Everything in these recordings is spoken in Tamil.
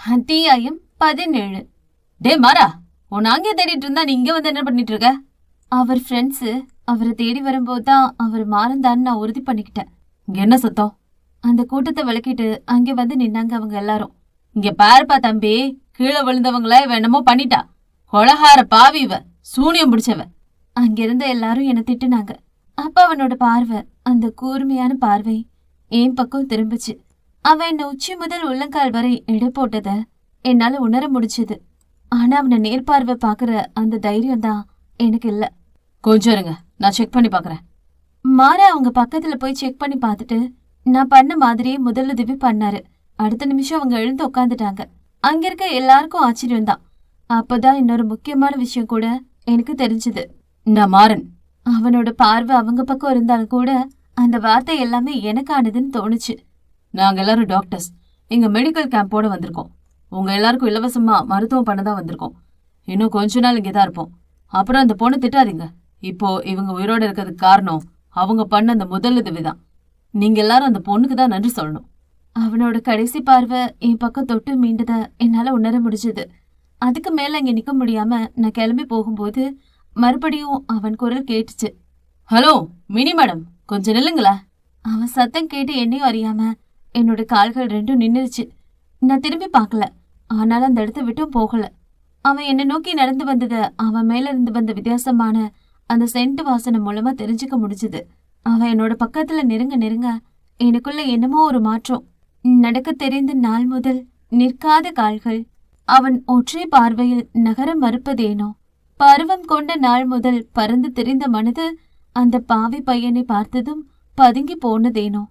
அத்தியாயம் பதினேழு. டே மாறா. உன் அங்கே தேடிட்டு இருந்தா நீ இங்க வந்து என்ன பண்ணிட்டு இருக்க? அவர் ஃப்ரெண்ட்ஸ் அவரை தேடி வரும்போது தான் அவர் மாறந்தான்னு நான் உறுதி பண்ணிக்கிட்டேன். இங்க என்ன சத்தம்? அந்த கூட்டத்தை விளக்கிட்டு அங்கே வந்து நின்னாங்க அவங்க எல்லாரும். இங்க பாருப்பா தம்பி. கீழே விழுந்தவங்கள என்னமோ பண்ணிட்டா. கொலகார பாவி இவ. சூனியம் பிடிச்சவ. அங்கிருந்த எல்லாரும் என்ன திட்டுனாங்க. அப்ப அவனோட பார்வை அந்த கூர்மையான பார்வை என் பக்கம் திரும்பிச்சு. அவன் என்ன உச்சி முதல் உள்ளங்கால் வரை எடை போட்டத. என்னால உணர முடிச்சுது ஆனா அவனை நேர்பார்வை பாக்குற அந்த தைரியம் தான் எனக்கு இல்ல. கொஞ்சம் இருங்க. நான் செக் பண்ணி பாக்குறேன் மாற அவங்க பக்கத்துல போய் செக் பண்ணி பார்த்துட்டு நான் பண்ண மாதிரியே முதலுதவி பண்ணாரு. அடுத்த நிமிஷம் அவங்க எழுந்து உட்காந்துட்டாங்க அங்க இருக்க எல்லாருக்கும் ஆச்சரியம் தான். அப்பதான் இன்னொரு முக்கியமான விஷயம் கூட எனக்கு தெரிஞ்சது. நான் மாறன். அவனோட பார்வை அவங்க பக்கம் இருந்தாலும் கூட அந்த வார்த்தை எல்லாமே எனக்கானதுன்னு தோணுச்சு. நாங்க எல்லாரும் டாக்டர்ஸ் எங்க மெடிக்கல் கேம்போட வந்திருக்கோம். உங்க எல்லாருக்கும் இலவசமா மருத்துவம் பண்ண தான் வந்திருக்கோம். இன்னும் கொஞ்ச நாள் இங்கே தான் இருப்போம். அப்புறம் அந்த பொண்ணை திட்டாதீங்க. இப்போ இவங்க உயிரோட இருக்கிறதுக்கு காரணம் அவங்க பண்ண அந்த முதலுதவி தான். நீங்க எல்லாரும் அந்த பொண்ணுக்கு தான் நன்றி சொல்லணும். அவனோட கடைசி பார்வை என் பக்கம் தொட்டு மீண்டத என்னால உணர முடிஞ்சது. அதுக்கு மேல அங்க நிக்க முடியாம நான் கிளம்பி போகும்போது மறுபடியும் அவன் குரல் கேட்டுச்சு. ஹலோ மினி மேடம் கொஞ்சம் நில்லுங்களா அவன் சத்தம் கேட்டு என்னையும் அறியாம என்னோட கால்கள் ரெண்டும் நின்னுருச்சு. நான் திரும்பி பார்க்கல. ஆனாலும் அந்த இடத்த விட்டும் போகல. அவன் என்னை நோக்கி நடந்து வந்தத அவன் மேல இருந்து வந்த வித்தியாசமான அந்த சென்ட் வாசனை மூலமா தெரிஞ்சுக்க முடிஞ்சுது. அவன் என்னோட பக்கத்துல நெருங்க நெருங்க எனக்குள்ள என்னமோ ஒரு மாற்றம். நடக்க தெரிந்த நாள் முதல் நிற்காத கால்கள் அவன் ஒற்றை பார்வையில் நகர மறுப்பதேனோ பருவம் கொண்ட நாள் முதல் பறந்து தெரிந்த மனது அந்த பாவி பையனை பார்த்ததும் பதுங்கி போனதேனோ.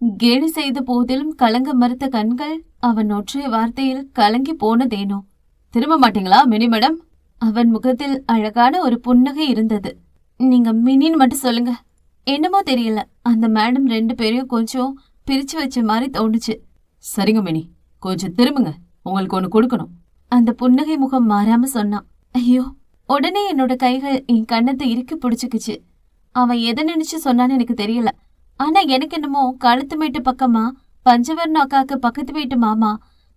கேலி செய்த போதிலும் கலங்க மறுத்த கண்கள் அவன் ஒற்றைய வார்த்தையில் கலங்கி போனதேனோ? திரும்ப மாட்டீங்களா மினி மேடம்? அவன் முகத்தில் அழகான ஒரு புன்னகை இருந்தது. நீங்க மினின்னு மட்டும் சொல்லுங்க. என்னமோ தெரியல. அந்த மேடம் ரெண்டு பேரையும் கொஞ்சம் பிரிச்சு வச்ச மாதிரி தோணுச்சு. சரிங்க மினி. கொஞ்சம் திரும்புங்க. உங்களுக்கு ஒன்று கொடுக்கணும். அந்த புன்னகை முகம் மாறாம சொன்னான். ஐயோ உடனே என்னோட கைகள் என் கண்ணத்தை இறுக்கி பிடிச்சுக்குச்சு. அவன் எதை நினைச்சு சொன்னான்னு எனக்கு தெரியல. ஆனா எனக்கு என்னமோ கழுத்து மேட்டு பக்கமா பஞ்சவர்ண அக்காக்கு பக்கத்து வீட்டு மாமா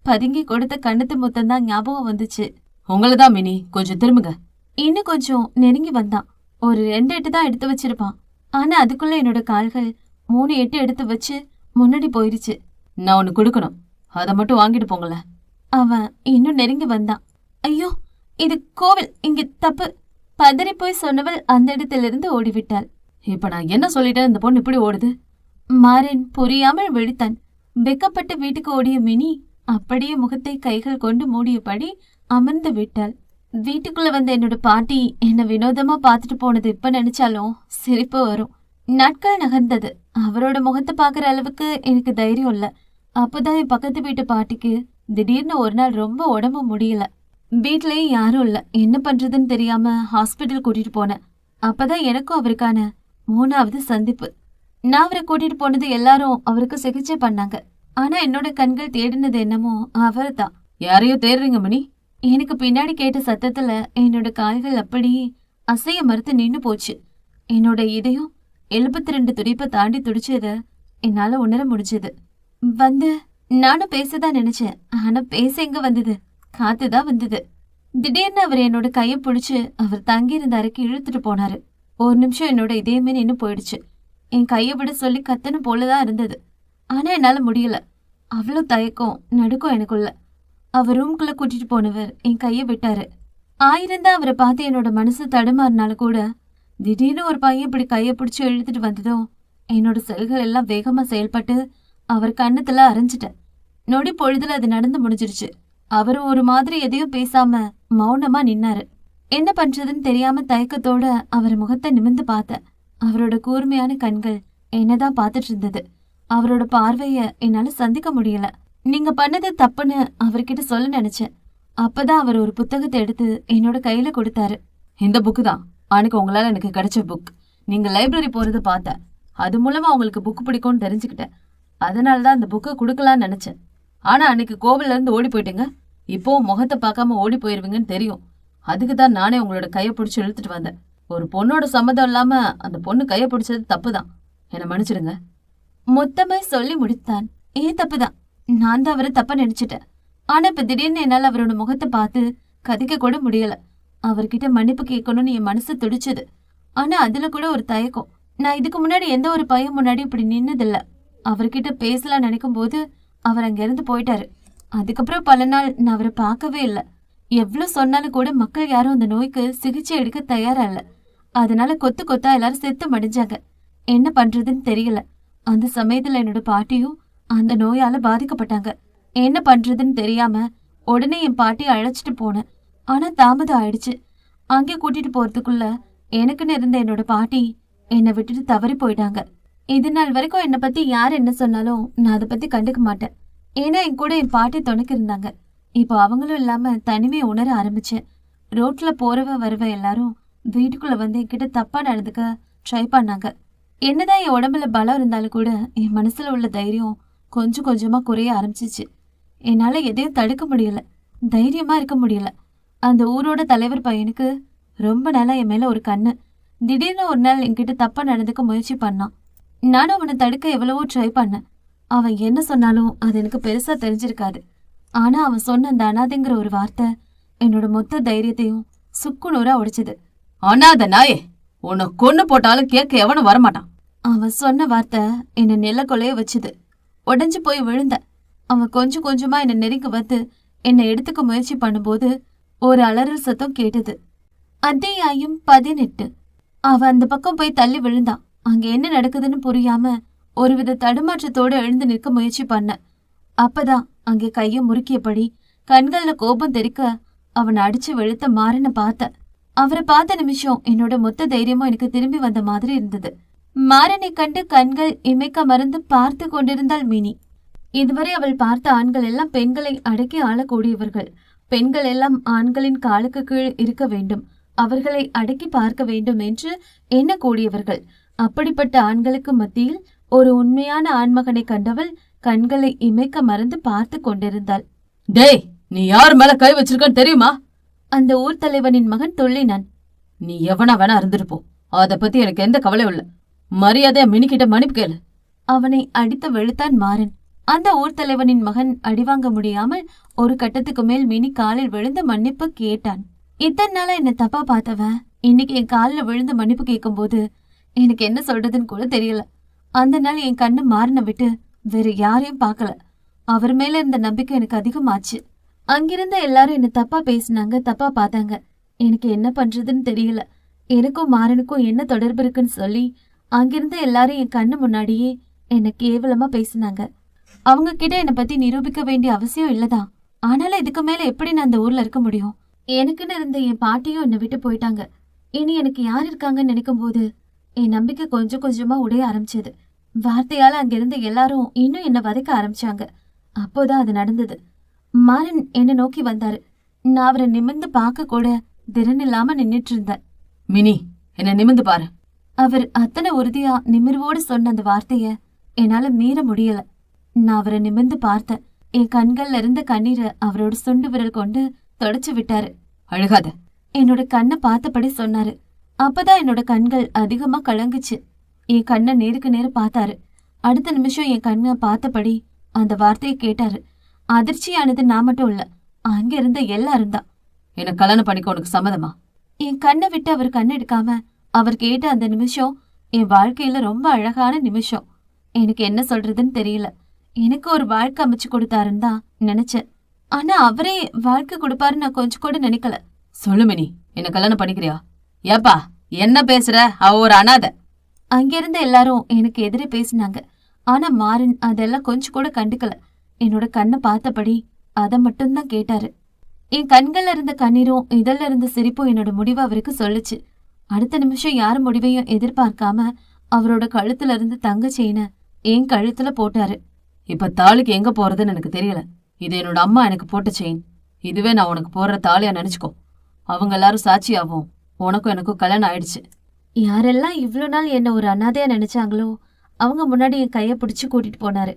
பதுங்கி கொடுத்த கண்ணத்து முத்தம் தான் ஞாபகம் வந்துச்சு. உங்களதான் மினி. கொஞ்சம் திரும்புங்க. இன்னும் கொஞ்சம் நெருங்கி வந்தான். ஒரு ரெண்டு எட்டு தான் எடுத்து வச்சிருப்பான். ஆனா அதுக்குள்ள என்னோட கால்கள் மூணு எட்டு எடுத்து வச்சு முன்னாடி போயிருச்சு. நான் ஒன்னு கொடுக்கணும். அதை மட்டும் வாங்கிட்டு போங்களேன். அவன் இன்னும் நெருங்கி வந்தான். ஐயோ இது கோவில். இங்க தப்பு. பதறி போய் சொன்னவள் அந்த இடத்திலிருந்து ஓடிவிட்டாள். இப்ப நான் என்ன சொல்லிட்டேன்? இந்த பொண்ணு இப்படி ஓடுது. மாறன் புரியாமல் வெடித்தான். வெக்கப்பட்டு வீட்டுக்கு ஓடிய மினி அப்படியே முகத்தை கைகள் கொண்டு மூடியபடி அமர்ந்து விட்டாள். வீட்டுக்குள்ள வந்த என்னோட பாட்டி என்னை வினோதமா பார்த்துட்டு போனது இப்ப நினைச்சாலும் சிரிப்பு வரும். நாட்கள் நகர்ந்தது. அவரோட முகத்தை பார்க்குற அளவுக்கு எனக்கு தைரியம் இல்ல. அப்பதான் என் பக்கத்து வீட்டு பாட்டிக்கு திடீர்னு ஒரு நாள் ரொம்ப உடம்பு முடியல. வீட்லயும் யாரும் இல்ல. என்ன பண்றதுன்னு தெரியாம ஹாஸ்பிட்டல் கூட்டிட்டு போனேன். அப்பதான் எனக்கும் அவருக்கான மூணாவது சந்திப்பு. நான் அவரை கூட்டிட்டு போனது எல்லாரும் அவருக்கு சிகிச்சை பண்ணாங்க. ஆனா என்னோட கண்கள் தேடினது என்னமோ அவரை தான் யாரையோ தேடுறீங்க மணி? எனக்கு பின்னாடி கேட்ட சத்தத்துல என்னோட கால்கள் அப்படியே அசைய மறுத்து நின்னு போச்சு. என்னோட இதயம் எழுபத்தி ரெண்டு துடிப்பை தாண்டி துடிச்சத என்னால உணர முடிஞ்சது. வந்து நானும் பேசதான் நினைச்சேன். ஆனா பேச எங்க வந்தது? காத்துதான் வந்தது. திடீர்னு அவர் என்னோட கையை பிடிச்சு அவர் தங்கி இருந்த அறைக்கு இழுத்துட்டு போனாரு. ஒரு நிமிஷம் என்னோட இதயமே நின்னு போயிடுச்சு. என் கையை விட சொல்லி கத்தன போலதான் இருந்தது. ஆனா என்னால முடியல. அவ்வளோ தயக்கம் நடுக்கும் எனக்குள்ள. அவர் ரூம்குள்ள கூட்டிட்டு போனவர் என் கையை விட்டாரு. ஆயிருந்தா அவரை பார்த்து என்னோட மனசு தடுமாறினாலும் கூட திடீர்னு ஒரு பையன் இப்படி கையை பிடிச்சி இழுத்துட்டு வந்ததும் என்னோட செல்கள் எல்லாம் வேகமா செயல்பட்டு அவர் கண்ணத்துல அரைஞ்சிட்டேன். நொடி பொழுதுல அது நடந்து முடிஞ்சிருச்சு. அவரும் ஒரு மாதிரி எதையும் பேசாம மௌனமா நின்னாரு. என்ன பண்றதுன்னு தெரியாம தயக்கத்தோட அவர் முகத்தை நிமிர்ந்து பார்த்தேன் அவரோட கூர்மையான கண்கள் என்னதான் பார்த்துட்டு இருந்தது. அவரோட பார்வைய என்னால சந்திக்க முடியல. நீங்க பண்ணது தப்புன்னு அவர்கிட்ட சொல்ல நினைச்சேன். அப்பதான் அவர் ஒரு புத்தகத்தை எடுத்து என்னோட கையில கொடுத்தாரு. இந்த புக்கு தான். அன்னைக்கு உங்களால எனக்கு கிடைச்ச புக் நீங்க லைப்ரரி போறது பார்த்தேன். அது மூலமா உங்களுக்கு புக் பிடிக்கும்னு தெரிஞ்சுக்கிட்டேன். அதனால தான் அந்த புக்கை கொடுக்கலான்னு நினைச்சேன். ஆனா அன்னைக்கு கோவில்ல இருந்து ஓடி போயிட்டீங்க. இப்போ முகத்தை பார்க்காம ஓடி போயிருவீங்கன்னு தெரியும். அதுக்கு தான் நானே உங்களோட கையை பிடிச்சி இழுத்துட்டு வந்தேன். ஒரு பொண்ணோட சம்மதம் இல்லாம அந்த பொண்ணு கையை பிடிச்சது தப்பு தான் என்னை மன்னிச்சிடுங்க. மொத்தமாய் சொல்லி முடித்தான். ஏன் தப்பு தான் நான் தான் அவரை தப்பா நினைச்சிட்டேன். ஆனா இப்ப திடீர்னு என்னால அவரோட முகத்தை பார்த்து கதிக்க கூட முடியல. அவர்கிட்ட மன்னிப்பு கேட்கணும்னு என் மனசு துடிச்சது. ஆனா அதுல கூட ஒரு தயக்கம். நான் இதுக்கு முன்னாடி எந்த ஒரு பையன் முன்னாடி இப்படி நின்னதில்ல. அவர்கிட்ட பேசலாம் நினைக்கும் போது அவர் அங்கிருந்து போயிட்டாரு. அதுக்கப்புறம் பல நாள் நான் அவரை பார்க்கவே இல்லை. எவ்வளவு சொன்னாலும் கூட மக்கள் யாரும் அந்த நோய்க்கு சிகிச்சை எடுக்க தயாரா இல்ல அதனால கொத்து கொத்தா எல்லாரும் செத்து மடிஞ்சாங்க. என்ன பண்றதுன்னு தெரியல. அந்த சமயத்துல என்னோட பாட்டியும் அந்த நோயால பாதிக்கப்பட்டாங்க. என்ன பண்றதுன்னு தெரியாம உடனே என் பாட்டி அழைச்சிட்டு போனேன். ஆனா தாமதம் ஆயிடுச்சு. அங்கே கூட்டிட்டு போறதுக்குள்ள எனக்குன்னு இருந்த என்னோட பாட்டி என்னை விட்டுட்டு தவறி போயிட்டாங்க. இது நாள் வரைக்கும் என்னை பத்தி யார் என்ன சொன்னாலும் நான் அதை பத்தி கண்டுக்க மாட்டேன். ஏன்னா என் கூட என் பாட்டி துணைக்கு இருந்தாங்க. இப்போ அவங்களும் இல்லாம தனிமையை உணர ஆரம்பிச்சேன். ரோட்ல போறவ வரவ எல்லாரும் வீட்டுக்குள்ள வந்து என்கிட்ட தப்பா நடந்துக்க ட்ரை பண்ணாங்க. என்னதான் என் உடம்புல பலம் இருந்தாலும் கூட என் மனசுல உள்ள தைரியம் கொஞ்சம் கொஞ்சமா குறைய ஆரம்பிச்சிச்சு. என்னால எதையும் தடுக்க முடியல. தைரியமா இருக்க முடியல. அந்த ஊரோட தலைவர் பையனுக்கு ரொம்ப நாளா என் மேல ஒரு கண்ணு. திடீர்னு ஒரு நாள் என்கிட்ட தப்பா நடந்துக்க முயற்சி பண்ணான். நானும் அவனை தடுக்க எவ்வளவோ ட்ரை பண்ணேன். அவன் என்ன சொன்னாலும் அது எனக்கு பெருசா தெரிஞ்சிருக்காது. ஆனா அவன் சொன்ன அந்த அனாதைங்கிற ஒரு வார்த்தை என்னோட மொத்த தைரியத்தையும் சுக்குநூறா உடைச்சது. அனாத நாயே உன்னை கொன்னு போட்டாலும் கேட்க எவனும் வரமாட்டான். அவன் சொன்ன வார்த்தை என்னை நிலக்கொலைய வச்சுது. உடைஞ்சு போய் விழுந்த. அவன் கொஞ்சம் கொஞ்சமா என்னை நெருங்கி வந்து என்னை எடுத்துக்க முயற்சி பண்ணும்போது ஒரு அலறல் சத்தம் கேட்டது. அத்தியாயம் பதினெட்டு. அவன் அந்த பக்கம் போய் தள்ளி விழுந்தான் அங்க என்ன நடக்குதுன்னு புரியாம ஒருவித தடுமாற்றத்தோட எழுந்து நிற்க முயற்சி பண்ண. அப்பதான் அங்கே கைய முறுக்கியபடி கண்கள்ல கோபம் தெரிக்க அவனை அடிச்சு வெளுத்த மாறின பார்த்த. அவரை பார்த்த நிமிஷம் என்னோட மொத்த தைரியமும் எனக்கு திரும்பி வந்த மாதிரி இருந்தது. மாறனை கண்டு கண்கள் இமைக்க மறந்து பார்த்து கொண்டிருந்தாள் மினி. இதுவரை அவள் பார்த்த ஆண்கள் எல்லாம் பெண்களை அடக்கி ஆளக்கூடியவர்கள். பெண்கள் எல்லாம் ஆண்களின் காலுக்கு கீழ் இருக்க வேண்டும். அவர்களை அடக்கி பார்க்க வேண்டும் என்று எண்ணக்கூடியவர்கள். அப்படிப்பட்ட ஆண்களுக்கு மத்தியில் ஒரு உண்மையான ஆண்மகனை கண்டவள் கண்களை இமைக்க மறந்து பார்த்து கொண்டிருந்தாள். டேய் நீ யார் மேல கை வச்சிருக்கன்னு தெரியுமா? அந்த ஊர் தலைவனின் மகன் துள்ளினான். நீ எவனா வேணா இருந்துட்டு போ. அத பத்தி எனக்கு எந்த கவலையும் இல்ல. மரியாதையா மினிக்கிட்ட மன்னிப்பு கேளு. அவனை அடித்து வெளுத்தான் மாறன். அந்த ஊர் தலைவனின் மகன் அடிவாங்க முடியாமல் ஒரு கட்டத்துக்கு மேல் மினி காலில் விழுந்து மன்னிப்பு கேட்டான். இத்தனை நாளா என்ன தப்பா பார்த்தவன் இன்னைக்கு என் காலில் விழுந்து மன்னிப்பு கேட்கும்போது எனக்கு என்ன சொல்றதுன்னு கூட தெரியல. அந்த நாள் என் கண்ணு மாறின விட்டு வேற யாரையும் பார்க்கல. அவர் மேல இருந்த நம்பிக்கை எனக்கு அதிகமாச்சு. அங்கிருந்த எல்லாரும் என்ன தப்பா பேசினாங்க தப்பா பார்த்தாங்க. எனக்கு என்ன பண்றதுன்னு தெரியல. எனக்கும் மாறனுக்கும் என்ன தொடர்பு இருக்குன்னு சொல்லி அங்கிருந்த எல்லாரும் என் கண்ணு முன்னாடியே என்ன கேவலமா பேசினாங்க. அவங்க கிட்ட என்னை பத்தி நிரூபிக்க வேண்டிய அவசியம் இல்லதான் ஆனாலும் இதுக்கு மேல எப்படி நான் அந்த ஊர்ல இருக்க முடியும்? எனக்குன்னு இருந்த என் பாட்டியும் என்னை விட்டு போயிட்டாங்க. இனி எனக்கு யார் இருக்காங்கன்னு நினைக்கும் போது என் நம்பிக்கை கொஞ்சம் கொஞ்சமா உடைய ஆரம்பிச்சது. வார்த்தையால அங்கிருந்த எல்லாரும் இன்னும் என்ன வதைக்க ஆரம்பிச்சாங்க. அப்போதான் அது நடந்தது. மாறன் என்னை நோக்கி வந்தாரு. நான் அவரை நிமிர்ந்து பார்க்க கூட திறன் இல்லாம நின்னுட்டு இருந்தேன் மினி என்ன நிமிந்து பாரு. அவர் அத்தனை உறுதியா நிமிர்வோடு சொன்ன அந்த வார்த்தைய என்னால மீற முடியல. நான் அவரை நிமிர்ந்து பார்த்தேன். என் கண்கள்ல இருந்த கண்ணீரை அவரோட சுண்டு விரல் கொண்டு தொடச்சு விட்டாரு. அழுகாத. என்னோட கண்ணை பார்த்தபடி சொன்னாரு. அப்பதான் என்னோட கண்கள் அதிகமா கலங்குச்சு. என் கண்ணை நேருக்கு நேர பார்த்தாரு. அடுத்த நிமிஷம் என் கண்ணை பார்த்தபடி அந்த வார்த்தையை கேட்டாரு. அதிர்ச்சியானது நான் மட்டும் இல்ல அங்க இருந்த எல்லாரும் தான். என்ன கல்யாணம் பண்ணிக்க உனக்கு சம்மதமா? என் கண்ணை விட்டு அவர் கண் எடுக்காம அவர் கேட்ட அந்த நிமிஷம் என் வாழ்க்கையில ரொம்ப அழகான நிமிஷம். எனக்கு என்ன சொல்றதுன்னு தெரியல. எனக்கு ஒரு வாழ்க்கை அமைச்சு கொடுத்தாருன்னு தான் நினைச்சேன். ஆனா அவரே வாழ்க்கை கொடுப்பாருன்னு நான் கொஞ்சம் கூட நினைக்கல. சொல்லு மினி என்ன கல்யாணம் பண்ணிக்கிறியா? ஏப்பா என்ன பேசுற? அவ ஒரு அனாதை. அங்கிருந்து எல்லாரும் எனக்கு எதிரே பேசினாங்க. ஆனா மாறன் அதெல்லாம் கொஞ்சம் கூட கண்டுக்கல. என்னோட கண்ணை பார்த்தபடி அதை மட்டும்தான் கேட்டாரு. என் கண்கள்ல இருந்த கண்ணீரும் இதழ்ல இருந்த சிரிப்பும் என்னோட முடிவை அவருக்கு சொல்லுச்சு. அடுத்த நிமிஷம் யார் முடிவையும் எதிர்பார்க்காம அவரோட கழுத்துல இருந்து தங்க செயினை என் கழுத்துல போட்டாரு. இப்ப தாலிக்கு எங்க போறதுன்னு எனக்கு தெரியல. இது என்னோட அம்மா எனக்கு போட்ட செயின். இதுவே நான் உனக்கு போடுற தாலியா நினைச்சுக்கோ. அவங்க எல்லாரும் சாட்சியாவும் உனக்கும் எனக்கும் கல்யாணம் ஆயிடுச்சு. யாரெல்லாம் இவ்வளோ நாள் என்ன ஒரு அனாதையா நினைச்சாங்களோ அவங்க முன்னாடி என் கையை பிடிச்சி கூட்டிட்டு போனாரு.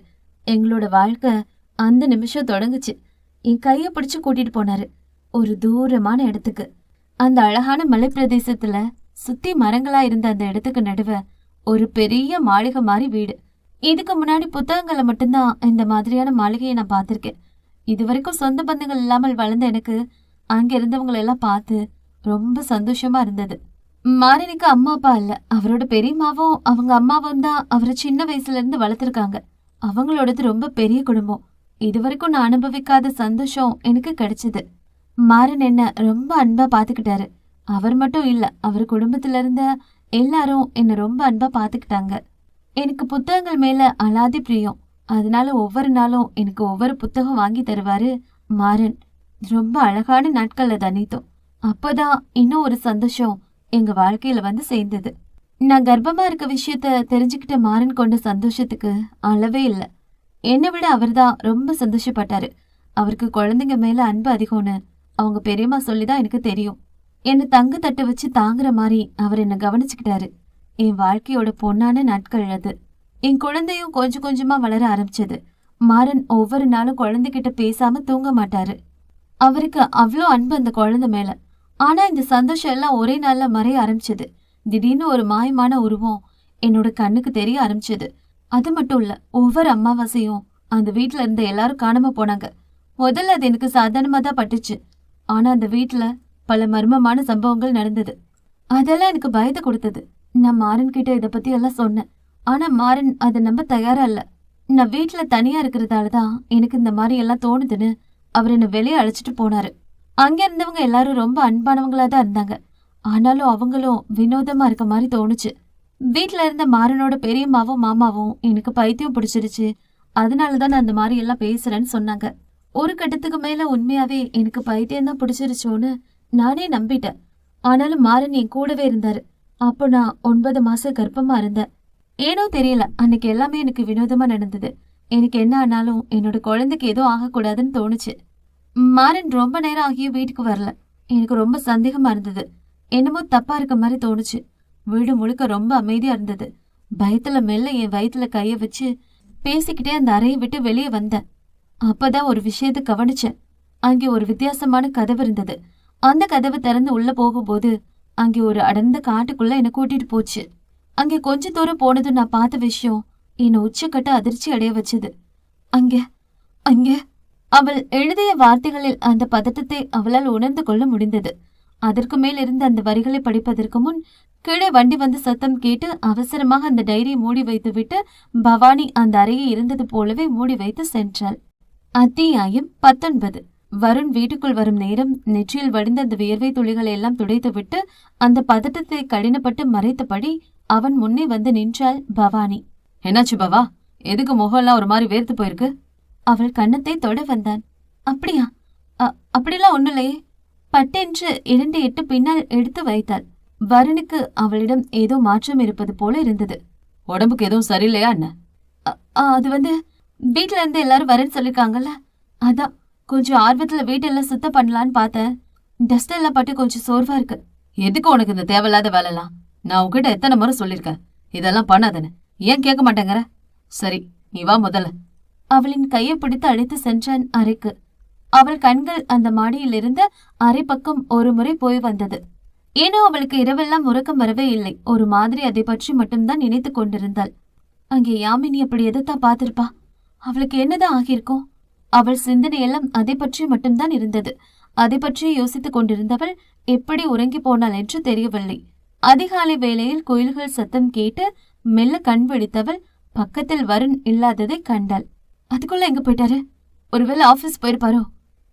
எங்களோட வாழ்க்கை அந்த நிமிஷம் தொடங்குச்சு. என் கையை பிடிச்சி கூட்டிட்டு போனாரு ஒரு தூரமான இடத்துக்கு. அந்த அழகான மலை பிரதேசத்துல சுத்தி மரங்களா இருந்த அந்த இடத்துக்கு நடுவ ஒரு பெரிய மாளிகை மாதிரி வீடு. இதுக்கு முன்னாடி புத்தகங்களை மட்டும்தான் இந்த மாதிரியான மாளிகையை நான் பார்த்துருக்கேன். இது வரைக்கும் சொந்த பந்தங்கள் இல்லாமல் வளர்ந்த எனக்கு அங்க இருந்தவங்களெல்லாம் பார்த்து ரொம்ப சந்தோஷமா இருந்தது. மாறனுக்கு அம்மா அப்பா இல்ல. அவரோட பெரியம்மாவும் அவங்க அம்மாவும் தான் அவரை சின்ன வயசுல இருந்து வளர்த்துருக்காங்க. அவங்களோடது ரொம்ப பெரிய குடும்பம். இது வரைக்கும் நான் அனுபவிக்காத சந்தோஷம் எனக்கு கிடைச்சது. மாறன் என்ன ரொம்ப அன்பா பாத்துக்கிட்டாரு. அவர் மட்டும் இல்ல அவர் குடும்பத்துல இருந்த எல்லாரும் என்ன ரொம்ப அன்பா பாத்துக்கிட்டாங்க. எனக்கு புத்தகங்கள் மேல அலாதி பிரியம். அதனால ஒவ்வொரு நாளும் எனக்கு ஒவ்வொரு புத்தகம் வாங்கி தருவாரு மாறன் ரொம்ப அழகான நாட்கள்ல தனித்தோம். அனைத்தும் அப்போதான் இன்னும் ஒரு சந்தோஷம் எங்க வாழ்க்கையில வந்து சேர்ந்தது. நான் கர்ப்பமா இருக்க விஷயத்த தெரிஞ்சுக்கிட்ட மாறன் கொண்ட சந்தோஷத்துக்கு அளவே இல்லை. என்னை விட அவர்தான் ரொம்ப சந்தோஷப்பட்டாரு. அவருக்கு குழந்தைங்க மேல அன்பு அதிகம்னு அவங்க பெரியம்மா சொல்லிதான் எனக்கு தெரியும். என்னை தங்க தட்டு வச்சு தாங்குற மாதிரி அவர் என்ன கவனிச்சுக்கிட்டாரு. என் வாழ்க்கையோட பொன்னான நாட்கள் அது. என் குழந்தையும் கொஞ்சம் கொஞ்சமா வளர ஆரம்பிச்சது. மாறன் ஒவ்வொரு நாளும் குழந்தைகிட்ட பேசாம தூங்க மாட்டாரு. அவருக்கு அவ்வளோ அன்பு அந்த குழந்தை மேல. ஆனா இந்த சந்தோஷம் எல்லாம் ஒரே நாள்ல மறைய ஆரம்பிச்சது. திடீர்னு ஒரு மாயமான உருவம் என்னோட கண்ணுக்கு தெரிய ஆரம்பிச்சது. அது மட்டும் இல்ல ஒவ்வொரு அமாவாசையும் அந்த வீட்ல இருந்த எல்லாரும் காணாம போனாங்க. முதல்ல அது எனக்கு சாதாரணமா தான் பட்டுச்சு. ஆனா அந்த வீட்டுல பல மர்மமான சம்பவங்கள் நடந்தது. அதெல்லாம் எனக்கு பயத்தை கொடுத்தது. நான் மாறன் கிட்ட இத பத்தி எல்லாம் சொன்னேன். ஆனா மாறன் அதை நம்ப தயாரா இல்ல. நான் வீட்டுல தனியா இருக்கிறதால தான் எனக்கு இந்த மாதிரி எல்லாம் தோணுதுன்னு அவர் என்ன வெளியே அழைச்சிட்டு போனாரு. அங்க இருந்தவங்க எல்லாரும் ரொம்ப அன்பானவங்களா தான் இருந்தாங்க. ஆனாலும் அவங்களும் வினோதமா இருக்க மாதிரி தோணுச்சு. வீட்ல இருந்த மாறனோட பெரியம்மாவும் மாமாவும் எனக்கு பைத்தியம் பிடிச்சிருச்சு. அதனால தான் நான் அந்த மாதிரி எல்லாம் பேசுறேன்னு சொன்னாங்க. ஒரு கட்டத்துக்கு மேல உண்மையாவே எனக்கு பைத்தியம் தான் பிடிச்சிருச்சோன்னு நானே நம்பிட்டேன். ஆனாலும் மாறன் என் கூடவே இருந்தாரு. அப்போ நான் ஒன்பது மாசம் கர்ப்பமா இருந்தேன். ஏனோ தெரியல அன்னைக்கு எல்லாமே எனக்கு வினோதமா நடந்தது. எனக்கு என்ன ஆனாலும் என்னோட குழந்தைக்கு எதுவும் ஆகக்கூடாதுன்னு தோணுச்சு. மாறன் ரொம்ப நேரம் ஆகியும் வீட்டுக்கு வரல. எனக்கு ரொம்ப சந்தேகமா இருந்தது. என்னமோ தப்பா இருக்க மாதிரி தோணுச்சு. வீடு முழுக்க ரொம்ப அமைதியா இருந்தது. பயத்துல மெல்ல என் வயித்துல கைய வச்சு பேசிக்கிட்டே அந்த அறையை விட்டு வெளியே வந்தேன். அப்பதான் ஒரு விஷயத்த கவனிச்சேன். அங்கே ஒரு வித்தியாசமான கதவு இருந்தது. அந்த கதவு திறந்து உள்ள போகும்போது அங்கே ஒரு அடர்ந்த காட்டுக்குள்ள என்னை கூட்டிட்டு போச்சு. அங்கே கொஞ்ச தூரம் போனதும் நான் பார்த்த விஷயம் என்னை உச்சக்கட்ட அதிர்ச்சி அடைய வச்சது. அங்கே அங்கே. அவள் எழுதிய வார்த்தைகளில் அந்த பதட்டத்தை அவளால் உணர்ந்து கொள்ள முடிந்தது. அதற்கு மேல் இருந்த அந்த வரிகளை படிப்பதற்கு முன் கீழே வண்டி வந்து சத்தம் கேட்டு அவசரமாக அந்த டைரியை மூடி வைத்துவிட்டு பவானி அந்த அறையை இருந்தது போலவே மூடி வைத்து சென்றாள். அத்தியாயம் பத்தொன்பது. வருண் வீட்டுக்குள் வரும் நேரம் நெற்றியில் வடிந்த அந்த வியர்வை துளிகளை எல்லாம் துடைத்துவிட்டு அந்த பதட்டத்தை கடினப்பட்டு மறைத்தபடி அவன் முன்னே வந்து நின்றாள் பவானி. என்னாச்சு பவா? எதுக்கு முகம்லாம் ஒரு மாதிரி வேர்த்து போயிருக்கு? அவள் கன்னத்தை தொட வந்தான். அப்படியா? அப்படிலாம் ஒண்ணும் இல்லையே பட்டென்று இரண்டு எட்டு பின்னால் எடுத்து வைத்தாள். வருணுக்கு அவளிடம் ஏதோ மாற்றம் இருப்பது போல இருந்தது. உடம்புக்கு எதுவும் சரியில்லையா என்ன? அது வந்து வீட்ல இருந்து எல்லாரும் வரேன்னு சொல்லிருக்காங்கல்ல. அதான் கொஞ்சம் ஆர்வத்துல வீட்டெல்லாம் சுத்தம் பண்ணலான்னு பார்த்தேன். டஸ்ட் எல்லாம் பட்டு கொஞ்சம் சோர்வா இருக்கு. எதுக்கு உனக்கு இந்த தேவையில்லாத வேலைலாம்? நான் உன்கிட்ட எத்தனை முறை சொல்லியிருக்கேன். இதெல்லாம் பண்ணாதேன்னு. ஏன் கேட்க மாட்டேங்கிற? சரி நீ வா முதல்ல. அவளின் கையை பிடித்து அழைத்து சென்றான் அறைக்கு. அவள் கண்கள் அந்த மாடியிலிருந்து அறை பக்கம் ஒரு முறை போய் வந்தது. ஏனோ அவளுக்கு இரவெல்லாம் உறக்கம் வரவே இல்லை. ஒரு மாதிரி அதை பற்றி மட்டும்தான் நினைத்து கொண்டிருந்தாள். அங்கே யாமினி அப்படி எதைத்தான் பார்த்திருப்பா? அவளுக்கு என்னதான் ஆகியிருக்கும்? அவள் சிந்தனையெல்லாம் அதை பற்றி மட்டும்தான் இருந்தது. அதை பற்றி யோசித்துக் கொண்டிருந்தவள் எப்படி உறங்கி போனாள் என்று தெரியவில்லை. அதிகாலை வேளையில் குயில்கள் சத்தம் கேட்டு மெல்ல கண் பிடித்தவள் பக்கத்தில் வருண் இல்லாததை கண்டாள். அதுக்குள்ள எங்க போயிட்டாரு? ஒருவேளை ஆபீஸ் போயிருப்பாரோ?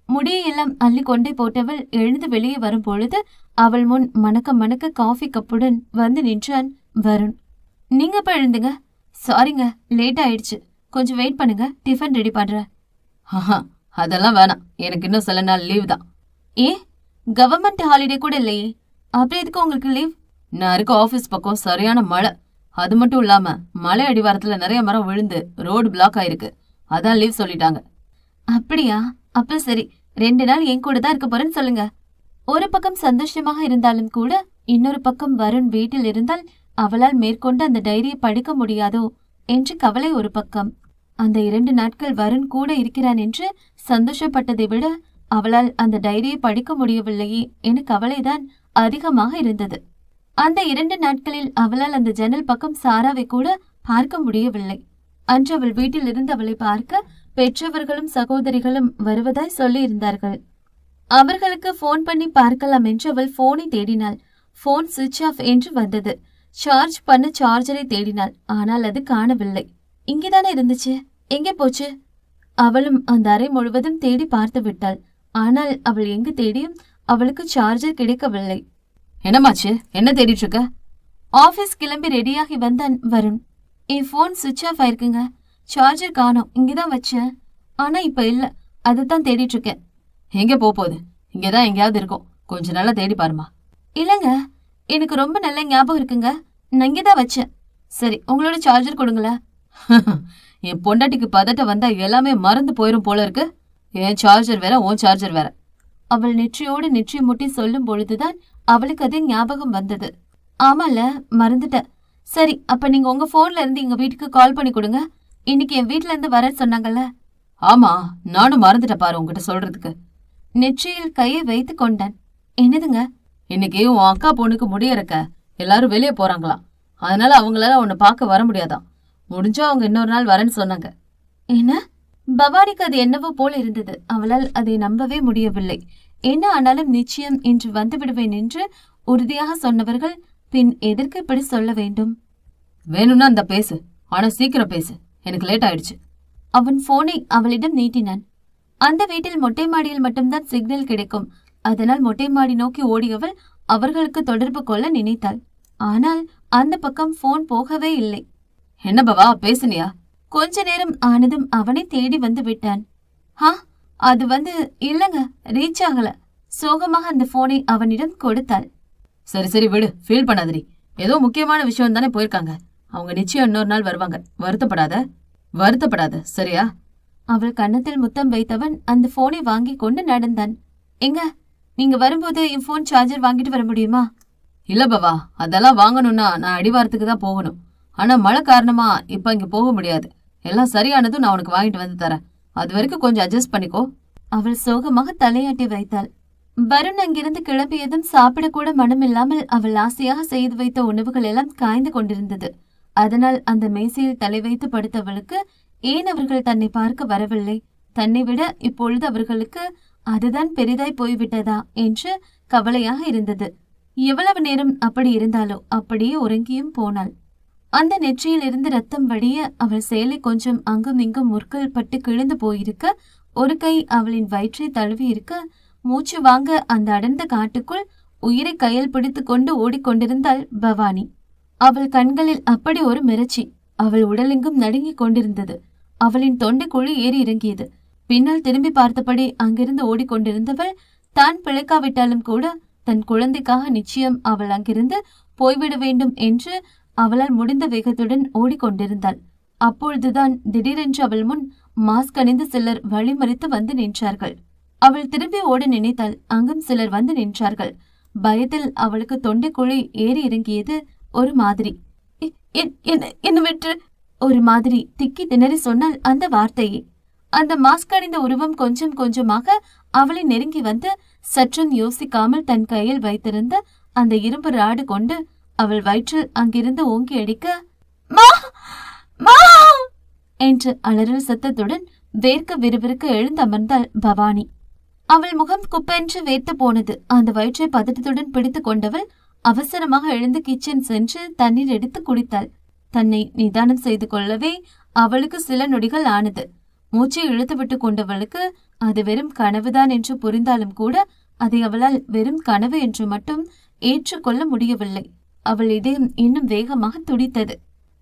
முடியெல்லாம் அள்ளி கொண்டே போட்டவள் எழுந்து வெளியே வரும் பொழுது அவள் முன் மணக்க மணக்க காஃபி கப்புடன் வந்து நின்றான் வருண். நீங்க எப்ப எழுந்துங்க? சாரிங்க லேட் ஆயிடுச்சு. கொஞ்சம் வெயிட் பண்ணுங்க டிஃபன் ரெடி பண்றேன். ஆஹா அதெல்லாம் வேணாம். எனக்கு இன்னும் சில நாள் லீவ் தான். ஏ கவர்மெண்ட் ஹாலிடே கூட இல்லையே. அப்புறம் எதுக்கு உங்களுக்கு லீவ் நான் இருக்க ஆஃபீஸ் பக்கம் சரியான மழை. அது மட்டும் இல்லாம மலை அடிவாரத்துல நிறைய மரம் விழுந்து ரோடு பிளாக் ஆயிருக்கு. அதான் லீவ் சொல்லிட்டாங்க. அப்படியா? அப்ப சரி. ரெண்டு நாள் என் கூட தான் இருக்க போறேன்னு சொல்லுங்க. ஒரு பக்கம் சந்தோஷமாக இருந்தாலும் கூட இன்னொரு பக்கம் வருண் வீட்டில் இருந்தால் அவளால் மேற்கொண்டு அந்த டைரியை படிக்க முடியாதோ என்று கவலை ஒரு பக்கம். அந்த இரண்டு நாட்கள் வருண் கூட இருக்கிறான் என்று சந்தோஷப்பட்டதை விட அவளால் அந்த டைரியை படிக்க முடியவில்லையே என கவலைதான் அதிகமாக இருந்தது. அந்த இரண்டு நாட்களில் அவளால் அந்த ஜன்னல் பக்கம் சாராவை கூட பார்க்க முடியவில்லை. அன்று அவள் வீட்டில் இருந்து அவளை பார்க்க பெற்றவர்களும் சகோதரிகளும் வருவதாய் சொல்லியிருந்தார்கள். அவர்களுக்கு ஃபோன் பண்ணி பார்க்கலாம் என்று அவள் போனை தேடினாள். ஃபோன் சுவிட்ச் ஆஃப் என்று வந்தது. சார்ஜ் பண்ண சார்ஜரை தேடினாள். ஆனால் அது காணவில்லை. இங்கேதானே இருந்துச்சு? எங்கே போச்சு? அவளும் அந்த அறை முழுவதும் தேடி பார்த்து விட்டாள். ஆனால் அவள் எங்கு தேடியும் அவளுக்கு சார்ஜர் கிடைக்கவில்லை. என்னமாச்சு என்ன தேடிட்டு இருக்க? ஆபீஸ் கிளம்பி ரெடியாகி வந்தான் வருண். என் ஃபோன் சுவிட்ச் ஆஃப் ஆயிருக்குங்க. சார்ஜர் காணோம். இங்கதான் வச்சேன். ஆனா இப்ப இல்லை. அதுதான் தேடிட்டு இருக்கேன். எங்கே போப் போகுது? இங்கதான் எங்கேயாவது இருக்கும். கொஞ்ச நாளாக தேடி பாருமா. இல்லைங்க. எனக்கு ரொம்ப நல்ல ஞாபகம் இருக்குங்க. நான் இங்கே தான் வச்சேன். சரி உங்களோட சார்ஜர் கொடுங்களேன். என் பொண்டாட்டிக்கு பதட்ட வந்தால் எல்லாமே மறந்து போயிடும் போல இருக்கு. என் சார்ஜர் வேற உன் சார்ஜர் வேற. அவள் நெற்றியோடு நெற்றி முட்டி சொல்லும் பொழுதுதான் அவளுக்கு அது ஞாபகம் வந்தது. ஆமால மறந்துட்டேன். சரி அப்ப நீங்க உங்க போன்ல இருந்து எங்க வீட்டுக்கு கால் பண்ணி கொடுங்க. இன்னைக்கு என் வீட்ல இருந்து வர சொன்னாங்கல்ல? ஆமா நானும் மறந்துட்டேன் பாரு உன்கிட்ட சொல்றதுக்கு. நெற்றியில் கையை வைத்து கொண்டான். என்னதுங்க? இன்னைக்கு உன் அக்கா பொண்ணுக்கு முடியறக்க எல்லாரும் வெளியே போறாங்களாம். அதனால அவங்களால உன்னை பார்க்க வர முடியாதாம். முடிஞ்சா அவங்க இன்னொரு நாள் வரேன்னு சொன்னாங்க. என்ன? பவானிக்கு அது என்னவோ போல இருந்தது. அவளால் அதை நம்பவே முடியவில்லை. என்ன ஆனாலும் நிச்சயம் இன்று வந்து விடுவேன் என்று உறுதியாக சொன்னவர்கள் பின் எதற்கு இப்படி சொல்ல வேண்டும். வேணும்னா அந்த பேசு. ஆனா சீக்கிரம் பேசு. எனக்கு லேட் ஆயிடுச்சு. அவன் போனை அவளிடம் நீட்டினான். அந்த வீட்டில் மொட்டை மாடியில் மட்டும்தான் சிக்னல் கிடைக்கும். அதனால் மொட்டை மாடி நோக்கி ஓடியவள் அவர்களுக்கு தொடர்பு கொள்ள நினைத்தாள். ஆனால் அந்த பக்கம் போன் போகவே இல்லை. என்ன பவா? பேசுனியா? கொஞ்ச நேரம் ஆனதும் அவனை தேடி வந்து விட்டான். ஹா அது வந்து இல்லங்க. ரீச் ஆகல. சோகமாக அந்த போனை அவனிடம் கொடுத்தாள். சரி சரி விடு. ஃபீல் பண்ணாதடி. ஏதோ முக்கியமான விஷயம் தானே போயிருக்காங்க. அவங்க நிச்சயம் இன்னொரு நாள் வருவாங்க. வருத்தப்படாத. வருத்தப்படாத. சரியா? அவள் கன்னத்தில் முத்தம் வைத்தவன் அந்த போனை வாங்கி கொண்டு நடந்தான். எங்க? நீங்க வரும்போது என் போன் சார்ஜர் வாங்கிட்டு வர முடியுமா? இல்ல பவா. அதெல்லாம் வாங்கணும்னா நான் அடிவாரத்துக்கு தான் போகணும். ஆனா மழை காரணமா இப்ப இங்க போக முடியாது. எல்லாம் சரியானதும் நான் உனக்கு வாங்கிட்டு வந்து தரேன். அது வரைக்கும் கொஞ்சம் அட்ஜஸ்ட் பண்ணிக்கோ. அவள் சோகமாக தலையாட்டி வைத்தாள். வருண் அங்கிருந்து கிளம்பியதும் சாப்பிடக்கூட மனமில்லாமல் அவள் ஆசையாக செய்து வைத்த உணவுகள் எல்லாம் காய்ந்து கொண்டிருந்தது. அதனால் அந்த மேசையில் தலை வைத்து படுத்தவளுக்கு ஏன் அவர்கள் தன்னை பார்க்க வரவில்லை? தன்னை விட இப்பொழுது அவர்களுக்கு அதுதான் பெரிதாய் போய்விட்டதா? என்று கவலையாக இருந்தது. எவ்வளவு நேரம் அப்படி இருந்தாலோ அப்படியே உறங்கியும் போனாள். அந்த நெற்றியில் இருந்து ரத்தம் வடிய அவள் சேலை கொஞ்சம் அங்கும் இங்கும் முற்கள் பட்டு கிழிந்து போயிருக்க ஒரு கை அவளின் வயிற்றை தழுவி இருக்க மூச்சு வாங்க அந்த அடர்ந்த காட்டுக்குள் உயிரை கையில் பிடித்து கொண்டு ஓடிக்கொண்டிருந்தாள் பவானி. அவள் கண்களில் அப்படி ஒரு மிரட்சி அவள் உடலெங்கும் நடுங்கிக் கொண்டிருந்தது. அவளின் தொண்டை குழி ஏறி இறங்கியது. பின்னால் திரும்பி பார்த்தபடி அங்கிருந்து ஓடிக்கொண்டிருந்தவள் தான் பிழைக்காவிட்டாலும் கூட தன் குழந்தைக்காக நிச்சயம் அவள் அங்கிருந்து போய்விட வேண்டும் என்று அவளால் முடிந்த வேகத்துடன் ஓடிக்கொண்டிருந்தாள். அப்பொழுதுதான் திடீரென்று அவள் முன் மாஸ்க் அணிந்து சிலர் வழிமறித்து வந்து நின்றார்கள். அவள் திரும்பி ஓட நினைத்தாள் அங்கும் சிலர் வந்து நின்றார்கள் பயத்தில் அவளுக்கு தொண்டைக்குழி ஏறி இறங்கியது ஒரு மாதிரி "எ- என்- என்ன- என்ன ஒரு மாதிரி திக்கி திணறி சொன்னால் அந்த வார்த்தையை அந்த மாஸ்க் அணிந்த உருவம் கொஞ்சம் கொஞ்சமாக அவளை நெருங்கி வந்து சற்றும் யோசிக்காமல் தன் கையில் வைத்திருந்த அந்த இரும்பு ராடு கொண்டு அவள் வயிற்றில் அங்கிருந்து ஓங்கி அடிக்க "மா! மா!" என்று அலறல் சத்தத்துடன் வேர்க்க விறுவிறுக்க எழுந்தமர்ந்தாள் பவானி அவள் முகம் குப்பென்று வேத்து போனது. அந்த வயிற்றை பதட்டத்துடன் பிடித்துக் கொண்டவள் அவசரமாக எழுந்து கிச்சன் சென்று தண்ணீர் எடுத்து குடித்தாள். தன்னை நிதானம் செய்து கொள்ளவே அவளுக்கு சில நொடிகள் ஆனது. மூச்சை இழுத்துவிட்டு கொண்டவளுக்கு அது வெறும் கனவுதான் என்று புரிந்தாலும் கூட அதை அவளால் வெறும் கனவு என்று மட்டும் ஏற்றுக்கொள்ள முடியவில்லை. அவள் இதயம் இன்னும் வேகமாக துடித்தது.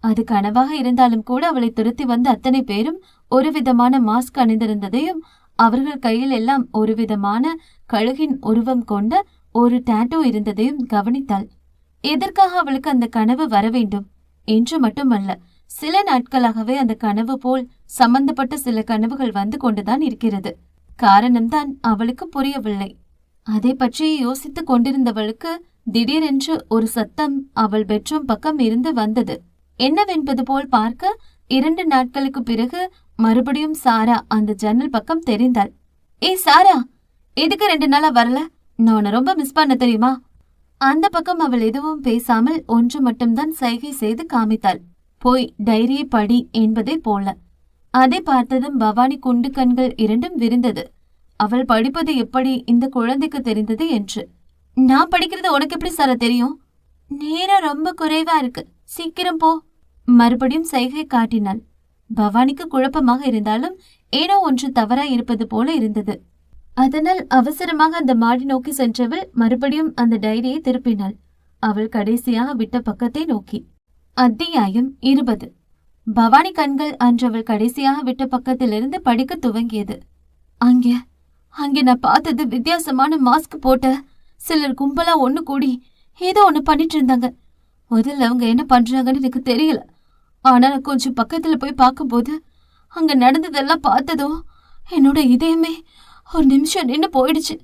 அது கனவாக இருந்தாலும் கூட அவளை துரத்தி வந்த அத்தனை பேரும் ஒரு விதமான மாஸ்க் அணிந்திருந்ததையும் அவர்கள் கையில் எல்லாம் ஒரு விதமான கழுகின் உருவம் கொண்ட ஒரு டாட்டோ இருந்ததையும் கவனித்தாள். எதற்காக அவளுக்கு அந்த கனவு வர வேண்டும்? என்று மட்டுமல்ல சில நாட்களாகவே அந்த கனவு போல் சம்பந்தப்பட்ட சில கனவுகள் வந்து கொண்டுதான் இருக்கிறது. காரணம்தான் அவளுக்கு புரியவில்லை. அதை பற்றி யோசித்துக் கொண்டிருந்தவளுக்கு திடீரென்று ஒரு சத்தம் அவள் பெட்ரூம் பக்கம் இருந்து வந்தது. என்னவென்பது போல் பார்க்க இரண்டு நாட்களுக்கு பிறகு மறுபடியும் சாரா அந்த ஜன்னல் பக்கம் தெரிந்தாள். ஏய் சாரா எதுக்கு ரெண்டு நாளா வரல? நான் உன்னை ரொம்ப மிஸ் பண்ண தெரியுமா? அந்த பக்கம் அவள் எதுவும் பேசாமல் ஒன்று மட்டும்தான் சைகை செய்து காமித்தாள். போய் டைரியை படி என்பதை போல. அதை பார்த்ததும் பவானி குண்டு கண்கள் இரண்டும் விரிந்தது. அவள் படிப்பது எப்படி? இந்த குழந்தைக்கு தெரிந்தது என்று. நான் படிக்கிறது உனக்கு எப்படி சார தெரியும்? நேரம் ரொம்ப குறைவா இருக்கு. சீக்கிரம் போ. மறுபடியும் சைகை காட்டினாள். பவானிக்கு குழப்பமாக இருந்தாலும் ஏனோ ஒன்று தவறா இருப்பது போல இருந்தது. அதனால் அவசரமாக அந்த மாடி நோக்கி சென்றவள் மறுபடியும் அந்த டைரியை திருப்பினாள். அவள் கடைசியாக விட்ட பக்கத்தை நோக்கி. அத்தியாயம் இருபது. பவானி கண்கள் அன்று அவள் கடைசியாக விட்ட பக்கத்திலிருந்து படிக்க துவங்கியது. அங்கே அங்கே நான் பார்த்தது வித்தியாசமான மாஸ்க் போட்ட சிலர் கும்பலா ஒன்னு கூடி ஏதோ ஒண்ணு பண்ணிட்டு இருந்தாங்க. முதல்ல அவங்க என்ன பண்றாங்கன்னு எனக்கு தெரியல. ஆனா நான் கொஞ்சம் பக்கத்துல போய் பார்க்கும்போது அங்க நடந்ததெல்லாம் பார்த்ததும் என்னோட இதயமே ஒரு நிமிஷம் நின்று போயிடுச்சு.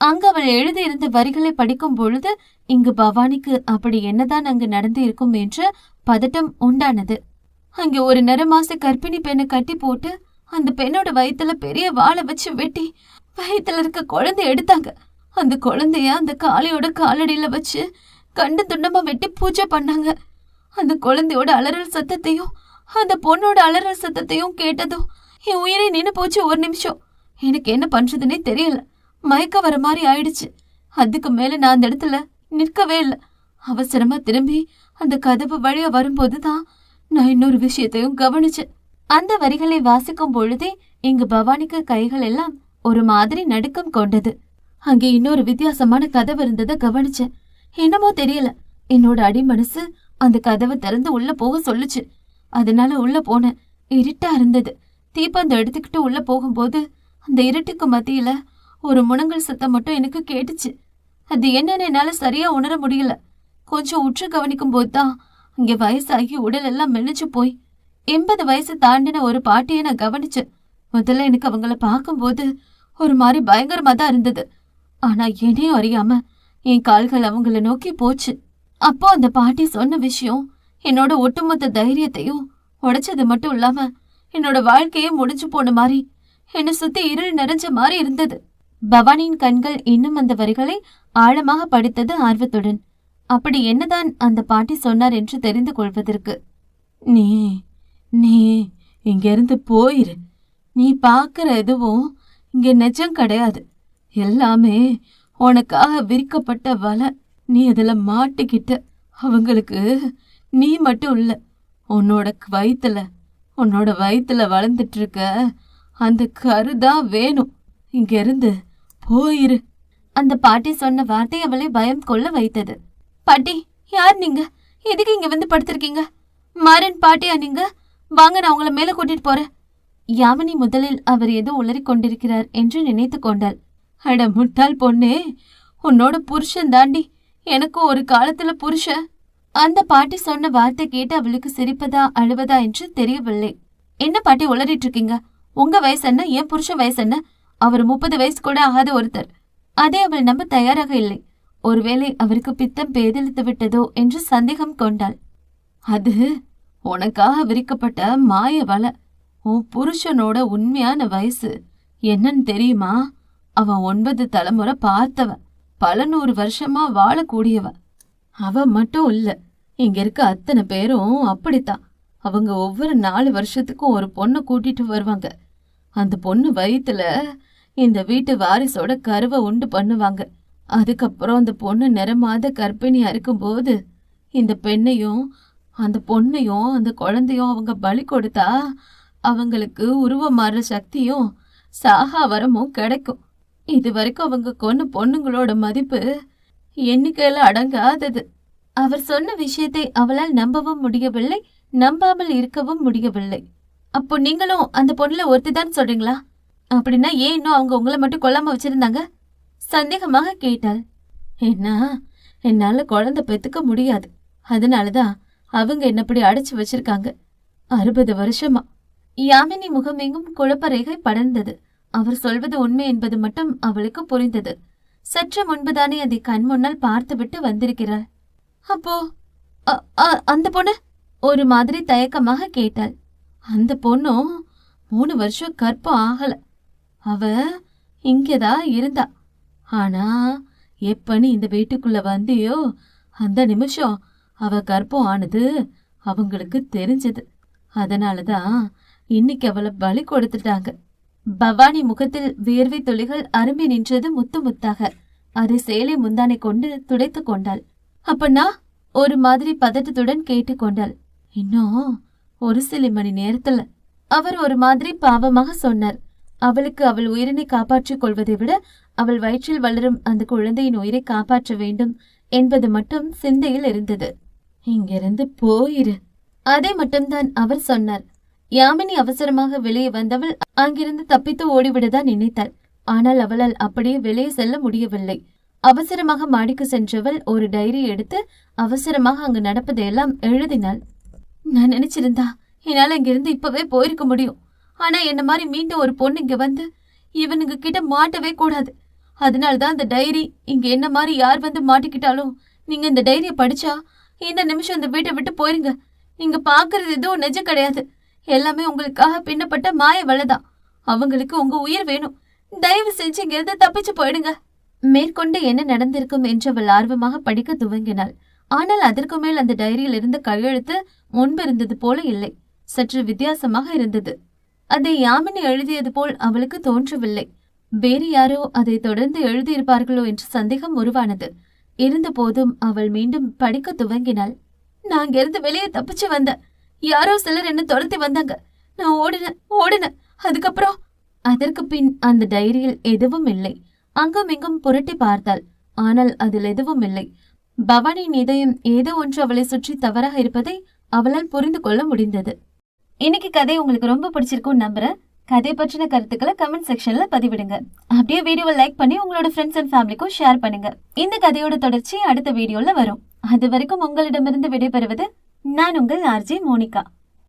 அங்க அவள் எழுதியிருந்த வரிகளை படிக்கும் பொழுது இங்கு பவானிக்கு அப்படி என்னதான் அங்கு நடந்து இருக்கும் என்ற பதட்டம் உண்டானது. அங்கே ஒரு நரமாச கர்ப்பிணி பெண்ணை கட்டி போட்டு அந்த பெண்ணோட வயிற்றுல பெரிய வாளை வச்சு வெட்டி வயிற்றுல இருக்க குழந்தை எடுத்தாங்க. அந்த குழந்தைய அந்த காளையோட காலடியில வச்சு கண்டு துண்டமா வெட்டி பூஜை பண்ணாங்க. அந்த குழந்தையோட அலறல் சத்தத்தையும் அந்த பொண்ணோட அலறல் சத்தத்தையும் கேட்டதும் என் உயிரே நின்னு போச்சு ஒரு நிமிஷம். எனக்கு என்ன பண்றதுன்னே தெரியல. மயக்க வர மாதிரி ஆயிடுச்சு. அதுக்கு மேல நான் அந்த இடத்துல நிற்கவே இல்லை. அவசரமா திரும்பி அந்த கதவு வழியா வரும்போது தான் நான் இன்னொரு விஷயத்தையும் கவனிச்சேன். அந்த வரிகளை வாசிக்கும் பொழுதே இங்கு பவானிக்கு கைகள் எல்லாம் ஒரு மாதிரி நடுக்கம் கொண்டது. அங்கே இன்னொரு வித்தியாசமான கதவு இருந்ததை கவனிச்சேன். என்னமோ தெரியல. என்னோட அடி மனசு அந்த கதவை திறந்து உள்ள போக சொல்லுச்சு. அதனால உள்ள போனேன். இருட்டா இருந்தது. தீப்பந்தம் எடுத்துக்கிட்டு உள்ள போகும்போது அந்த இருட்டுக்கு மத்தியில ஒரு முனங்கல் சத்தம் மட்டும் எனக்கு கேட்டுச்சு. அது என்னன்னு என்னால சரியா உணர முடியல. கொஞ்சம் உற்று கவனிக்கும் போது தான் அங்கே வயசாகி உடல் எல்லாம் மெலிச்சு போய். எண்பது வயசு தாண்டின ஒரு பாட்டியை நான் கவனிச்சேன் முதல்ல எனக்கு அவங்கள பார்க்கும்போது ஒரு மாதிரி பயங்கரமா தான் இருந்தது. ஆனா என்னையும் அறியாம என் கால்கள் அவங்கள நோக்கி போச்சு. அப்போ அந்த பாட்டி சொன்ன விஷயம் என்னோட ஒட்டுமொத்த தைரியத்தையும் உடைச்சது மட்டும் இல்லாம என்னோட வாழ்க்கையே முடிஞ்சு போன மாதிரி என்னை சுத்தி இருள் நிறைஞ்ச மாதிரி இருந்தது. பவானியின் கண்கள் இன்னும் அந்த வரிகளை ஆழமாக படித்தது ஆர்வத்துடன். அப்படி என்னதான் அந்த பாட்டி சொன்னார் என்று தெரிந்து கொள்வதற்கு. நீ நீ இங்கிருந்து போயிரு. நீ பார்க்குற எதுவும் இங்க நிஜம் கிடையாது. எல்லாமே உனக்காக விரிக்கப்பட்ட வலை. நீ அதில் மாட்டிக்கிட்ட. அவங்களுக்கு நீ மட்டும் இல்லை உன்னோட வயிற்றுல உன்னோட வயிற்றுல வளர்ந்துட்டு இருக்க அந்த கருதான் வேணும். இங்கேருந்து போயிரு. அந்த பாட்டி சொன்ன வார்த்தை அவளை பயம் கொள்ள வைத்தது. பாட்டி யார் நீங்க? எதுக்கு இங்க வந்து படுத்திருக்கீங்க? மாறன் பாட்டியா நீங்க? வாங்க நான் உங்களை மேல கூட்டிட்டு போறேன். யாமினி முதலில் அவர் ஏதோ உளறி கொண்டிருக்கிறார் என்று நினைத்து கொண்டாள். அட முட்டாள் பொண்ணே உன்னோட புருஷன் தாண்டி எனக்கும் ஒரு காலத்துல புருஷன். அந்த பாட்டி சொன்ன வார்த்தை கேட்டு அவளுக்கு சிரிப்பதா அழுவதா என்று தெரியவில்லை. என்ன பாட்டி உளறிட்டு இருக்கீங்க? உங்க வயசு என்ன? என் புருஷன் வயசு என்ன? அவர் முப்பது வயசு கூட ஆகாத ஒருத்தர். அதை அவள் நம்ப தயாராக இல்லை. ஒருவேளை அவருக்கு பித்தம் பேதலித்து விட்டதோ என்று சந்தேகம் கொண்டாள். அது உனக்காக விரிக்கப்பட்ட மாய வலை உன் புருஷனோட உண்மையான வயசு. என்னன்னு தெரியுமா? அவன் ஒன்பது தலைமுறை பார்த்தவன். பல நூறு வருஷமா வாழக்கூடியவ. அவ மட்டும் இல்ல இங்க இருக்க அத்தனை பேரும் அப்படித்தான். அவங்க ஒவ்வொரு நாலு வருஷத்துக்கும் ஒரு பொண்ணை கூட்டிட்டு வருவாங்க. அந்த பொண்ணு வயிற்றுல இந்த வீட்டு வாரிசோட கருவை உண்டு பண்ணுவாங்க. அதுக்கப்புறம் அந்த பொண்ணு நிறமாத கர்ப்பிணியா இருக்கும்போது இந்த பெண்ணையும் அந்த பொண்ணையும் அந்த குழந்தையும் அவங்க பலி கொடுத்தா அவங்களுக்கு உருவம் மாறுற சக்தியும் சாகா வரமும் கிடைக்கும். இது வரைக்கும் அவங்க கொன்ன பொண்ணுங்களோட மதிப்பு எண்ணிக்கையில அடங்காதது. அவர் சொன்ன விஷயத்தை அவளால் நம்பவும் முடியவில்லை நம்பாமல் இருக்கவும் முடியவில்லை. அப்போ நீங்களும் அந்த பொண்ணுல ஒருத்தி தான் சொல்றீங்களா? அப்படின்னா ஏன் இன்னும் அவங்க உங்களை மட்டும் கொல்லாம வச்சிருந்தாங்க? சந்தேகமாக கேட்டாள். என்ன? என்னால குழந்தை பெத்துக்க முடியாது. அதனாலதான் அவங்க என்ன இப்படி அடைச்சு வச்சிருக்காங்க. அறுபது வருஷமா. யாமினி முகமெங்கும் குழப்பரேகை படர்ந்தது. அவர் சொல்வது உண்மை என்பது மட்டும் அவளுக்கு புரிந்தது. சற்று முன்புதானே அதை கண் முன்னால் பார்த்துவிட்டு வந்திருக்கிறாள் அப்போ அ- அ- அந்த பொண்ணு? ஒரு மாதிரி தயக்கமாக கேட்டாள். அந்த பொண்ணும் மூணு வருஷம் கற்பம் ஆகல. அவ இங்கதான் இருந்தா. ஆனா எப்ப நீ இந்த வீட்டுக்குள்ள வந்தியோ அந்த நிமிஷம் அவ கற்பம் ஆனது அவங்களுக்கு தெரிஞ்சது. அதனாலதான் இன்னைக்கு அவளை பலி கொடுத்துட்டாங்க. பவானி முகத்தில் வியர்வை துளிகள் அரும்பி நின்றது முத்து முத்தாக. அதை சேலை முந்தானை கொண்டு துடைத்து கொண்டாள். அப்பனா ஒரு மாதிரி பதட்டத்துடன் கேட்டுக்கொண்டாள் இன்னும் ஒரு சில மணி நேரத்துல அவர் ஒரு மாதிரி பாவமாக சொன்னார். அவளுக்கு அவள் உயிரினை காப்பாற்றிக் கொள்வதை விட அவள் வயிற்றில் வளரும் அந்த குழந்தையின் உயிரை காப்பாற்ற வேண்டும் என்பது மட்டும் சிந்தையில் இருந்தது. இங்கிருந்து போயிரு அதை மட்டும்தான் அவர் சொன்னார். யாமினி அவசரமாக வெளியே வந்தவள் அங்கிருந்து தப்பித்து ஓடிவிடதான் நினைத்தாள். ஆனால் அவளால் அப்படியே வெளியே செல்ல முடியவில்லை. அவசரமாக மாடிக்கு சென்றவள் ஒரு டைரி எடுத்து அவசரமாக அங்கு நடப்பதையெல்லாம் எழுதினாள். நான் நினைச்சிருந்தா என்னால இங்கிருந்து இப்பவே போயிருக்க முடியும். ஆனா என்ன மாதிரி மீண்டும் ஒரு பொண்ணு இங்க வந்து இவனுங்க கிட்ட மாட்டவே கூடாது. அதனால்தான் அந்த டைரி இங்க என்ன மாதிரி யார் வந்து மாட்டிக்கிட்டாலும் நீங்க இந்த டைரியை படிச்சா இந்த நிமிஷம் இந்த வீட்டை விட்டு போயிருங்க. நீங்க பாக்குறது எதுவும் நிஜம் கிடையாது. எல்லாமே உங்களுக்காக பின்னப்பட்ட மாய வலைதான் அவங்களுக்கு உங்க உயிர் வேணும். தயவு செஞ்சு இங்கிருந்து தப்பிச்சு போயிடுங்க. மேற்கொண்டு என்ன நடந்திருக்கும் என்று அவள் ஆர்வமாக படிக்க துவங்கினாள். ஆனால் அதற்கு மேல் அந்த டைரியில் இருந்த கையெழுத்து முன்பு இருந்தது போல இல்லை. சற்று வித்தியாசமாக இருந்தது. அதை யாமினி எழுதியது போல் அவளுக்கு தோன்றவில்லை. வேறு யாரோ அதை தொடர்ந்து எழுதியிருப்பார்களோ என்ற சந்தேகம் உருவானது. இருந்தபோதும் அவள் மீண்டும் படிக்க துவங்கினாள். நான் இங்கிருந்து வெளியே தப்பிச்சு வந்தேன். யாரோ சிலர் என்ன துரத்தி வந்தாங்க. நான் ஓடினேன் ஓடினேன். அதுக்கப்புறம் அதற்கு பின் அந்த டைரியில் எதுவும் இல்லை. அங்கும் இங்கும் புரட்டி பார்த்தாள். ஆனால் அதில் எதுவும் இல்லை. பவானியின் இதயம் ஏதோ ஒன்று அவளை சுற்றி தவறாக இருப்பதை அவளால் புரிந்து கொள்ள முடிந்தது. இன்னைக்கு கதை உங்களுக்கு ரொம்ப பிடிச்சிருக்கும்னு நம்புறேன். கதை பற்றின கருத்துக்களை கமெண்ட் செக்ஷன்ல பதிவிடுங்க. அப்படியே வீடியோவை லைக் பண்ணி உங்களோட ஃப்ரெண்ட்ஸ் அண்ட் ஃபேமிலிக்கும் ஷேர் பண்ணுங்க. இந்த கதையோட தொடர்ச்சி அடுத்த வீடியோல வரும். அது வரைக்கும் உங்களிடமிருந்து விடைபெறுவது நான் உங்கள் ஆர்ஜே மோனிகா.